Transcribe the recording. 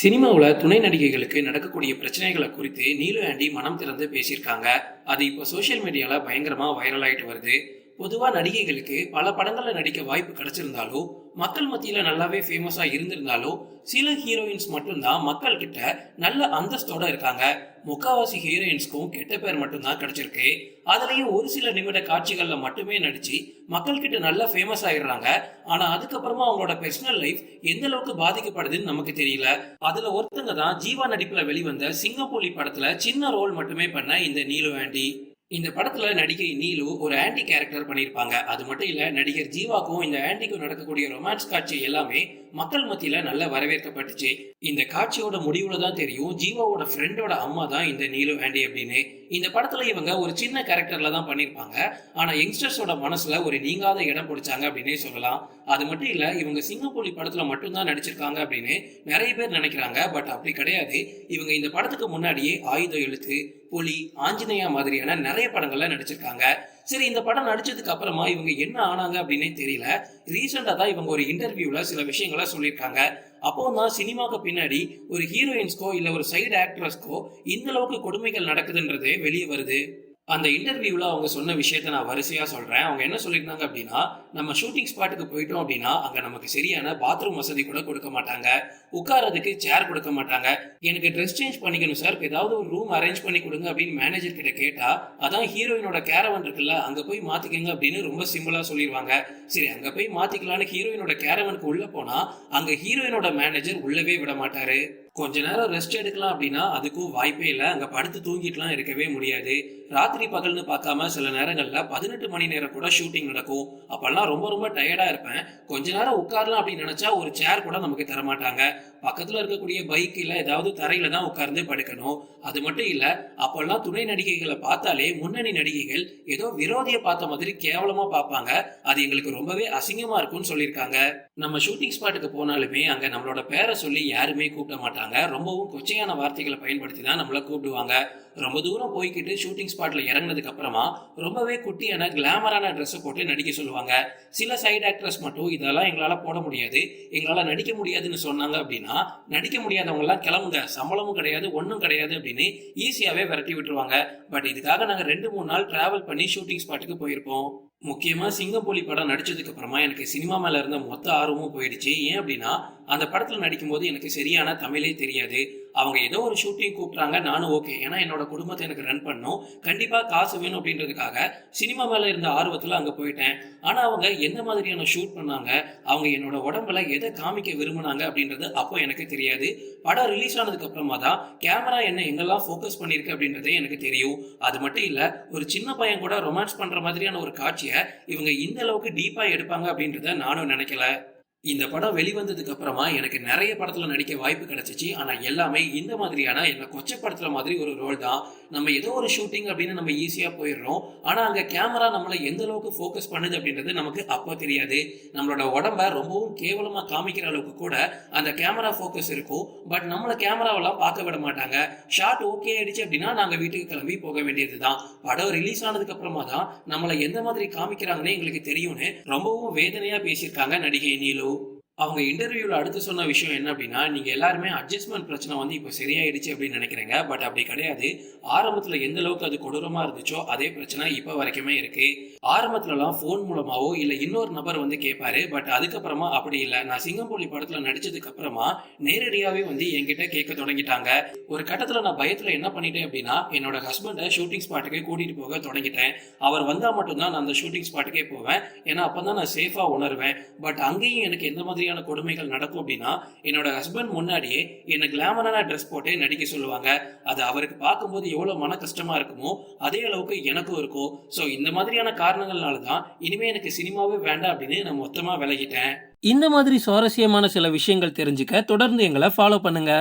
சினிமாவில் துணை நடிகைகளுக்கு நடக்கக்கூடிய பிரச்சனைகளை குறித்து நீலு ஆண்டி மனம் திறந்து பேசியிருக்காங்க. அது இப்போ சோஷியல் மீடியாவில் பயங்கரமாக வைரல் ஆகிட்டு வருது. பொதுவாக நடிகைகளுக்கு பல படங்களில் நடிக்க வாய்ப்பு கிடைச்சிருந்தாலோ மக்கள் மத்தியில் நல்லாவே ஃபேமஸாக இருந்திருந்தாலோ சில ஹீரோயின்ஸ் மட்டும்தான் மக்கள் கிட்ட நல்ல அந்தஸ்தோட இருக்காங்க. முக்காவாசி ஹீரோயின்ஸ்க்கும் கெட்ட பேர் மட்டும்தான் கிடைச்சிருக்கு. அதுலேயும் ஒரு சில நிமிட காட்சிகளில் மட்டுமே நடிச்சு மக்கள் கிட்ட நல்லா ஃபேமஸ் ஆகிடுறாங்க ஆனால் அதுக்கப்புறமா அவங்களோட பர்சனல் லைஃப் எந்த அளவுக்கு பாதிக்கப்படுதுன்னு நமக்கு தெரியல. அதில் ஒருத்தங்க தான் ஜீவா நடிப்பில் வெளிவந்த சிங்கப்பூலி படத்தில் சின்ன ரோல் மட்டுமே பண்ண இந்த நீலு ஆண்டி. இந்த படத்துல நடிகை நீலு ஒரு ஆன்டி கேரக்டர் பண்ணியிருப்பாங்க அது மட்டும் இல்ல நடிகர் ஜீவாக்கும் இந்த ஆன்டிக்கும் நடக்கக்கூடிய ரொமான்ஸ் காட்சி எல்லாமே மக்கள் மத்தியில நல்ல வரவேற்கப்பட்டுச்சு. இந்த காட்சியோட முடிவுல தான் தெரியும். ஜீவாவோட ஃப்ரெண்டோட அம்மா தான் இந்த நீலு ஆண்டி அப்படின்னு. இந்த படத்துல இவங்க ஒரு சின்ன கேரக்டர்ல தான் பண்ணியிருப்பாங்க ஆனா யங்ஸ்டர்ஸோட மனசுல ஒரு நீங்காத இடம் பிடிச்சாங்க அப்படின்னே சொல்லலாம். அது மட்டும் இல்ல இவங்க சிங்கப்பூலி படத்துல மட்டும்தான் நடிச்சிருக்காங்க அப்படின்னு நிறைய பேர் நினைக்கிறாங்க. பட் அப்படி கிடையாது. இவங்க இந்த படத்துக்கு முன்னாடியே ஆயுத எழுத்து புலி ஆஞ்சநேயா மாதிரியான நிறைய படங்கள்ல நடிச்சிருக்காங்க. சரி இந்த படம் நடிச்சதுக்கு அப்புறமா இவங்க என்ன ஆனாங்க அப்படின்னே தெரியல. ரீசெண்டா தான் இவங்க ஒரு இன்டர்வியூல சில விஷயங்களை சொல்லியிருக்காங்க. அப்போ தான் சினிமாவுக்கு பின்னாடி ஒரு ஹீரோயின்ஸ்க்கோ இல்ல ஒரு சைடு ஆக்ட்ரஸ்க்கோ இந்த அளவுக்கு கொடுமைகள் நடக்குதுன்றதே வெளியே வருது. அந்த இன்டர்வியூவில் அவங்க சொன்ன விஷயத்த நான் வரிசையாக சொல்கிறேன் அவங்க என்ன சொல்லியிருந்தாங்க அப்படின்னா நம்ம ஷூட்டிங் ஸ்பாட்டுக்கு போயிட்டோம் அப்படின்னா அங்கே நமக்கு சரியான பாத்ரூம் வசதி கூட கொடுக்க மாட்டாங்க. உட்காரதுக்கு சேர் கொடுக்க மாட்டாங்க. எனக்கு ட்ரெஸ் சேஞ்ச் பண்ணிக்கணும் சார் ஏதாவது ஒரு ரூம் அரேஞ்ச் பண்ணி கொடுங்க அப்படின்னு மேனேஜர் கிட்ட கேட்டா அதான் ஹீரோயினோட கேரவன் இருக்குல்ல அங்கே போய் மாற்றிக்கங்க அப்படின்னு ரொம்ப சிம்பிளாக சொல்லிடுவாங்க சரி அங்கே போய் மாற்றிக்கலான்னு ஹீரோயினோட கேரவனுக்கு உள்ளே போனால் அங்கே ஹீரோயினோட மேனேஜர் உள்ளவே விட மாட்டாரு. கொஞ்ச நேரம் ரெஸ்ட் எடுக்கலாம் அப்படின்னா அதுக்கும் வாய்ப்பே இல்லை. அங்கே படுத்து தூங்கிட்டுலாம் இருக்கவே முடியாது. ராத்திரி பகல்னு பார்க்காம சில நேரங்களில் பதினெட்டு மணி நேரம் கூட ஷூட்டிங் நடக்கும். அப்பெல்லாம் ரொம்ப ரொம்ப டயர்டாக இருப்பேன். கொஞ்ச நேரம் உட்காரலாம் அப்படின்னு நினச்சா ஒரு சேர் கூட நமக்கு தரமாட்டாங்க. பக்கத்தில் இருக்கக்கூடிய பைக் இல்ல ஏதாவது தரையில தான் உட்கார்ந்து படுக்கணும். அது மட்டும் இல்லை அப்பெல்லாம் துணை நடிகைகளை பார்த்தாலே முன்னணி நடிகைகள் ஏதோ விரோதியை பார்த்த மாதிரி கேவலமாக பார்ப்பாங்க. அது எங்களுக்கு ரொம்பவே அசிங்கமாக இருக்கும்னு சொல்லியிருக்காங்க. நம்ம ஷூட்டிங் ஸ்பாட்டுக்கு போனாலுமே அங்கே நம்மளோட பேரை சொல்லி யாருமே கூப்பிட மாட்டாங்க. ரொம்பவும் கொச்சையான வார்த்தைகளை பயன்படுத்தி தான் நம்மளை கூப்பிடுவாங்க. ரொம்ப தூரம் போய்கிட்டு ஷூட்டிங் ஸ்பாட்ல இறங்கினதுக்கு அப்புறமா ரொம்பவே குட்டியான கிளாமரான ட்ரெஸ்ஸை போட்டு நடிக்க சொல்லுவாங்க. சில சைடு ஆக்ட்ரஸ் மட்டும் இதெல்லாம் எங்களால் போட முடியாது. எங்களால் நடிக்க முடியாதுன்னு சொன்னாங்க அப்படின்னா நடிக்க முடியாதவங்கலாம் கிளம்புங்க. சம்பளமும் கிடையாது ஒன்றும் கிடையாது அப்படின்னு ஈஸியாகவே விரட்டி விட்டுருவாங்க. பட் இதுக்காக நாங்கள் ரெண்டு மூணு நாள் டிராவல் பண்ணி ஷூட்டிங் ஸ்பாட்டுக்கு போயிருப்போம். முக்கியமாக சிங்கப்பூலி படம் நடித்ததுக்கு அப்புறமா எனக்கு சினிமா மேலே இருந்த மொத்த ஆர்வமும் போயிடுச்சு. ஏன் அப்படின்னா அந்த படத்தில் நடிக்கும்போது எனக்கு சரியான தமிழே தெரியாது. அவங்க ஏதோ ஒரு ஷூட்டிங் கூப்பிட்றாங்க நானும் ஓகே ஏன்னா என்னோட குடும்பத்தை எனக்கு ரன் பண்ணும். கண்டிப்பாக காசு வேணும் அப்படின்றதுக்காக சினிமா மேலே இருந்த ஆர்வத்தில் அங்கே போயிட்டேன். ஆனால் அவங்க எந்த மாதிரியான ஷூட் பண்ணாங்க அவங்க என்னோட உடம்புல எதை காமிக்க விரும்பினாங்க அப்படின்றது அப்போ எனக்கு தெரியாது. படம் ரிலீஸ் ஆனதுக்கு அப்புறமா தான் கேமரா என்ன எங்கெல்லாம் ஃபோக்கஸ் பண்ணியிருக்கு அப்படின்றதே எனக்கு தெரியும். அது மட்டும் இல்லை ஒரு சின்ன பையன் கூட ரொமான்ஸ் பண்ணுற மாதிரியான ஒரு காட்சியை இவங்க இந்த அளவுக்கு டீப்பாக எடுப்பாங்க அப்படின்றத நானும் நினைக்கல. இந்த படம் வெளிவந்ததுக்கு அப்புறமா எனக்கு நிறைய படத்துல நடிக்க வாய்ப்பு கிடைச்சிச்சு. ஆனா எல்லாமே இந்த மாதிரியான என்ன கொச்சப்படுத்துற மாதிரி ஒரு ரோல் தான். நம்ம ஏதோ ஒரு ஷூட்டிங் அப்படின்னு நம்ம ஈஸியா போயிடுறோம். ஆனா அங்க கேமரா நம்மளை எந்த அளவுக்கு ஃபோக்கஸ் பண்ணுது அப்படின்றது நமக்கு அப்போ தெரியாது. நம்மளோட உடம்ப ரொம்பவும் கேவலமா காமிக்கிற அளவுக்கு கூட அந்த கேமரா ஃபோக்கஸ் இருக்கும். பட் நம்மளை கேமராவெல்லாம் பார்க்க விட மாட்டாங்க. ஷார்ட் ஓகே ஆயிடுச்சு அப்படின்னா நாங்க வீட்டுக்கு கிளம்பி போக வேண்டியதுதான் படம் ரிலீஸ் ஆனதுக்கு அப்புறமா தான் நம்மளை எந்த மாதிரி காமிக்கிறாங்கன்னு எங்களுக்கு தெரியும்னு ரொம்பவும் வேதனையா பேசியிருக்காங்க நடிகை நீலு. அவங்க இன்டர்வியூவில் அடுத்து சொன்ன விஷயம் என்ன அப்படின்னா நீங்கள் எல்லாருமே அட்ஜஸ்ட்மெண்ட் பிரச்சனை வந்து இப்போ சரியாயிடுச்சு அப்படின்னு நினைக்கிறீங்க. பட் அப்படி கிடையாது. ஆரம்பத்தில் எந்த அளவுக்கு அது கொடூரமாக இருந்துச்சோ அதே பிரச்சனை இப்போ வரைக்குமே இருக்கு. ஆரம்பத்துலலாம் ஃபோன் மூலமாவோ இல்லை இன்னொரு நபர் வந்து கேட்பாரு பட் அதுக்கப்புறமா அப்படி இல்லை. நான் சிங்கம்புலி படத்தில் நடிச்சதுக்கு அப்புறமா நேரடியாகவே வந்து என்கிட்ட கேட்க தொடங்கிட்டாங்க. ஒரு கட்டத்தில் நான் பயத்தில் என்ன பண்ணிட்டேன் அப்படின்னா என்னோட ஹஸ்பண்டை ஷூட்டிங் ஸ்பாட்டுக்கு கூட்டிகிட்டு போக தொடங்கிட்டேன். அவர் வந்தால் மட்டும்தான் நான் அந்த ஷூட்டிங் ஸ்பாட்டுக்கே போவேன். ஏன்னா அப்பதான் நான் சேஃபாக உணர்வேன். பட் அங்கேயும் எனக்கு எந்த மாதிரி மாதிரியான கொடுமைகள் நடக்கும் அப்படின்னா என்னோட ஹஸ்பண்ட் முன்னாடியே என்னை கிளாமரான ட்ரெஸ் போட்டு நடிக்க சொல்லுவாங்க. அது அவருக்கு பார்க்கும்போது எவ்வளவு மன கஷ்டமா இருக்குமோ அதே அளவுக்கு எனக்கும் இருக்கும். ஸோ இந்த மாதிரியான காரணங்கள்னால தான் இனிமே எனக்கு சினிமாவே வேண்டாம் அப்படின்னு நான் மொத்தமா விலகிட்டேன். இந்த மாதிரி சுவாரஸ்யமான சில விஷயங்கள் தெரிஞ்சுக்க தொடர்ந்து எங்களை ஃபாலோ பண்ணுங்க.